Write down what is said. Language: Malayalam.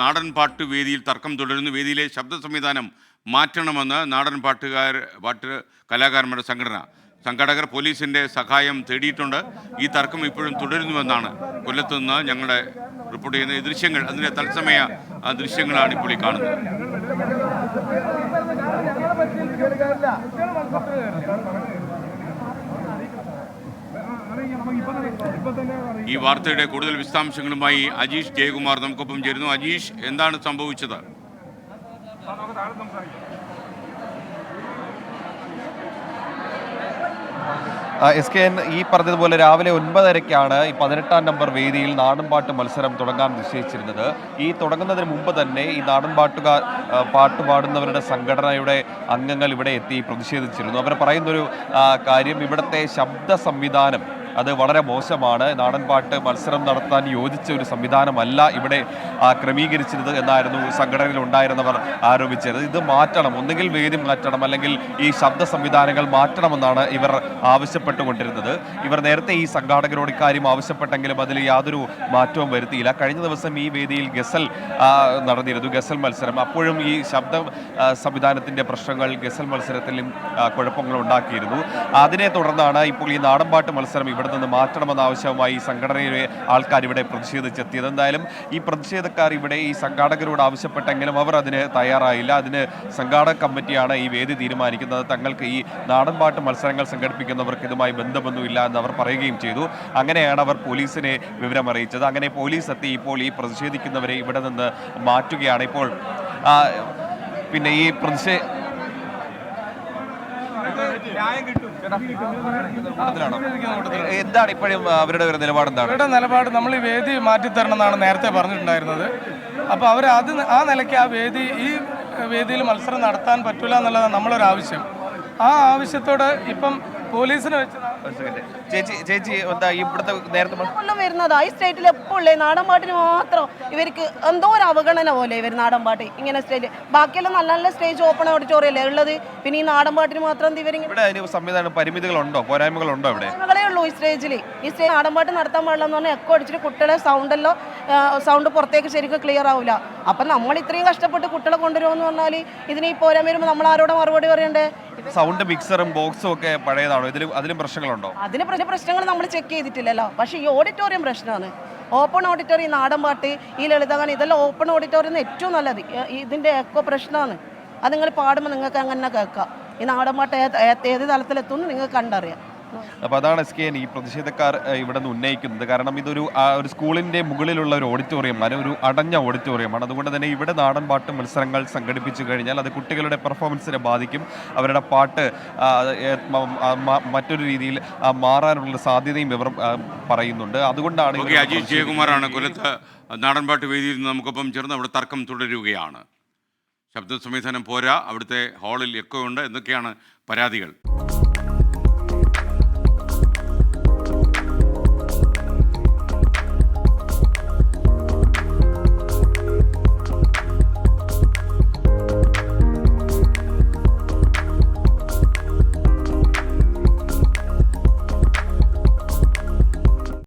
നാടൻ പാട്ട് വേദിയിൽ തർക്കം തുടരുന്നു. വേദിയിലെ ശബ്ദ സംവിധാനം മാറ്റണമെന്ന് നാടൻ പാട്ടുകാർ പാട്ട് കലാകാരന്മാരുടെ സംഘടന സംഘാടകർ പോലീസിന്റെ സഹായം തേടിയിട്ടുണ്ട്. ഈ തർക്കം ഇപ്പോഴും തുടരുന്നുവെന്നാണ് കൊല്ലത്തു നിന്ന് ഞങ്ങളുടെ റിപ്പോർട്ട് ചെയ്യുന്ന ഈ ദൃശ്യങ്ങൾ. അതിന്റെ തത്സമയ ദൃശ്യങ്ങളാണ് ഇപ്പോൾ ഈ കാണുന്നത്. ഈ വാർത്തയുടെ കൂടുതൽ വിശദാംശങ്ങളുമായി അജീഷ് ജയകുമാർ നമുക്കൊപ്പം ചേരുന്നു. അജീഷ് എന്താണ് സംഭവിച്ചത്? എസ് കെ എൻ ഈ പറഞ്ഞതുപോലെ രാവിലെ ഒൻപതരയ്ക്കാണ് ഈ പതിനെട്ടാം നമ്പർ വേദിയിൽ നാടൻപാട്ട് മത്സരം തുടങ്ങാൻ നിശ്ചയിച്ചിരുന്നത്. ഈ തുടങ്ങുന്നതിന് മുമ്പ് തന്നെ ഈ നാടൻപാട്ടുകാർ പാട്ട് പാടുന്നവരുടെ സംഘടനയുടെ അംഗങ്ങൾ ഇവിടെ എത്തി പ്രതിഷേധിച്ചിരുന്നു. അവർ പറയുന്നൊരു കാര്യം ഇവിടുത്തെ ശബ്ദ സംവിധാനം അത് വളരെ മോശമാണ്. നാടൻപാട്ട് മത്സരം നടത്താൻ യോജിച്ച ഒരു സംവിധാനമല്ല ഇവിടെ ക്രമീകരിച്ചിരുന്നത് എന്നായിരുന്നു സംഘടനയിൽ ഉണ്ടായിരുന്നവർ ആരോപിച്ചത്. ഇത് മാറ്റണം. ഒന്നുകിൽ വേദി മാറ്റണം അല്ലെങ്കിൽ ഈ ശബ്ദ സംവിധാനങ്ങൾ മാറ്റണമെന്നാണ് ഇവർ ആവശ്യപ്പെട്ടുകൊണ്ടിരുന്നത്. ഇവർ നേരത്തെ ഈ സംഘാടകരോട് ഇക്കാര്യം ആവശ്യപ്പെട്ടെങ്കിലും അതിൽ യാതൊരു മാറ്റവും വരുത്തിയില്ല. കഴിഞ്ഞ ദിവസം ഈ വേദിയിൽ ഗസൽ നടന്നിരുന്നു ഗസൽ മത്സരം. അപ്പോഴും ഈ ശബ്ദ സംവിധാനത്തിന്റെ പ്രശ്നങ്ങൾ ഗസൽ മത്സരത്തിലും കുഴപ്പങ്ങൾ ഉണ്ടാക്കിയിരുന്നു. അതിനെ തുടർന്നാണ് ഇപ്പോൾ ഈ നാടൻപാട്ട് മത്സരം ഇവിടെ നിന്ന് മാറ്റണമെന്ന ആവശ്യവുമായി ഈ സംഘടനയിലെ ആൾക്കാർ ഇവിടെ പ്രതിഷേധിച്ചെത്തിയത് എന്തായാലും ഈ പ്രതിഷേധക്കാർ ഇവിടെ ഈ സംഘാടകരോട് ആവശ്യപ്പെട്ടെങ്കിലും അവർ അതിന് തയ്യാറായില്ല. അതിന് സംഘാടക കമ്മിറ്റിയാണ് ഈ വേദി തീരുമാനിക്കുന്നത്. തങ്ങൾക്ക് ഈ നാടൻപാട്ട് മത്സരങ്ങൾ സംഘടിപ്പിക്കുന്നവർക്ക് ഇതുമായി ബന്ധമൊന്നുമില്ല എന്ന് അവർ പറയുകയും ചെയ്തു. അങ്ങനെയാണ് അവർ പോലീസിനെ വിവരമറിയിച്ചത്. അങ്ങനെ പോലീസ് എത്തി. ഇപ്പോൾ ഈ പ്രതിഷേധിക്കുന്നവരെ ഇവിടെ നിന്ന് മാറ്റുകയാണ്. ഇപ്പോൾ പിന്നെ ഈ പ്രതിഷേ എന്താണ് ഇപ്പോഴും അവരുടെ ഒരു നിലപാട് എന്താണ്? അവരുടെ നിലപാട് നമ്മൾ ഈ വേദി മാറ്റിത്തരണം എന്നാണ് നേരത്തെ പറഞ്ഞിട്ടുണ്ടായിരുന്നത്. അപ്പോൾ അവർ അത് ആ നിലയ്ക്ക് ആ വേദി ഈ വേദിയിൽ മത്സരം നടത്താൻ പറ്റില്ല എന്നുള്ളതാണ് നമ്മളൊരു ആവശ്യം ആ ആവശ്യത്തോടെ ഇപ്പം പോലീസിനെ വെച്ച്. ചേച്ചി ചേച്ചി എന്താ ഇവിടുത്തെ നേരത്തെ കൊല്ലം വരുന്നതാ. ഈ സ്റ്റേറ്റിൽ എപ്പോഴുള്ളേ നാടൻ പാട്ടിന് മാത്രം ഇവർക്ക് എന്തോ ഒരു അവഗണന പോലെ ഇവർ നാടൻ പാട്ട് ഇങ്ങനെ സ്റ്റേജ് ബാക്കിയെല്ലാം നല്ല നല്ല സ്റ്റേജ് ഓപ്പൺ ഓഡിറ്റോറിയം അല്ലേ ഉള്ളത്? പിന്നെ ഈ നാടൻ പാട്ടിന് മാത്രം ഇവരിങ്ങനെ ഇവിടെ അതിന് സംവിധാനം പരിമിതികളുണ്ടോ? പോരായ്മകളുണ്ടോ ഇവിടെ? കളേ ഉള്ളൂ ഈ സ്റ്റേജിൽ ഈ സ്റ്റേജ് നാടൻ പാട്ട് നടത്താൻ പാടില്ല എന്ന് പറഞ്ഞാൽ എക്കോ അടിച്ചിട്ട് കുട്ടികളെ സൗണ്ടല്ലോ സൗണ്ട് പുറത്തേക്ക് ശരിക്കും ക്ലിയർ ആവില്ല അപ്പം നമ്മൾ ഇത്രയും കഷ്ടപ്പെട്ട് കുട്ടികളെ കൊണ്ടുവരുമെന്ന് പറഞ്ഞാൽ ഇതിന് ഈ പോരാൻ വരുമ്പോൾ നമ്മൾ ആരോടെ മറുപടി പറയണ്ടേ? സൗണ്ട് മിക്സറും ബോക്സും ഒക്കെ പഴയതാണോ? ഇതിലും അതിലും പ്രശ്നങ്ങളുണ്ടോ? അതിന് പ്രശ്ന പ്രശ്നങ്ങൾ നമ്മൾ ചെക്ക് ചെയ്തിട്ടില്ലല്ലോ. പക്ഷേ ഈ ഓഡിറ്റോറിയം പ്രശ്നമാണ് ഓപ്പൺ ഓഡിറ്റോറിയം നാടൻ പാട്ട് ഈ ലളിതഗാനം ഇതെല്ലാം ഓപ്പൺ ഓഡിറ്റോറിയം ഏറ്റവും നല്ലത്. ഇതിന്റെ എക്കോ പ്രശ്നമാണ് അത് നിങ്ങൾ പാടുമ്പോൾ നിങ്ങൾക്ക് അങ്ങനെ കേൾക്കാം. ഈ നാടൻ പാട്ട് ഏത് തലത്തിലെത്തുമെന്ന് നിങ്ങൾക്ക് കണ്ടറിയാം. അപ്പോൾ അതാണ് എസ് കെ എൻ ഈ പ്രതിഷേധക്കാർ ഇവിടെ നിന്ന് ഉന്നയിക്കുന്നത്. കാരണം ഇതൊരു ഒരു സ്കൂളിന്റെ മുകളിലുള്ള ഒരു ഓഡിറ്റോറിയം ആണ് ഒരു അടഞ്ഞ ഓഡിറ്റോറിയമാണ്. അതുകൊണ്ട് തന്നെ ഇവിടെ നാടൻ പാട്ട് മത്സരങ്ങൾ സംഘടിപ്പിച്ചു കഴിഞ്ഞാൽ അത് കുട്ടികളുടെ പെർഫോമൻസിനെ ബാധിക്കും. അവരുടെ പാട്ട് മറ്റൊരു രീതിയിൽ മാറാനുള്ള സാധ്യതയും ഇവർ പറയുന്നുണ്ട്. അതുകൊണ്ടാണ് അജീഷ് ജയകുമാറാണ് കൊല്ലത്ത് നാടൻപാട്ട് വേദിയിൽ നിന്ന് നമുക്കൊപ്പം ചേർന്ന് അവിടെ തർക്കം തുടരുകയാണ്. ശബ്ദ സംവിധാനം പോരാ അവിടുത്തെ ഹാളിൽ എക്കോ ഉണ്ട് എന്നൊക്കെയാണ് പരാതികൾ.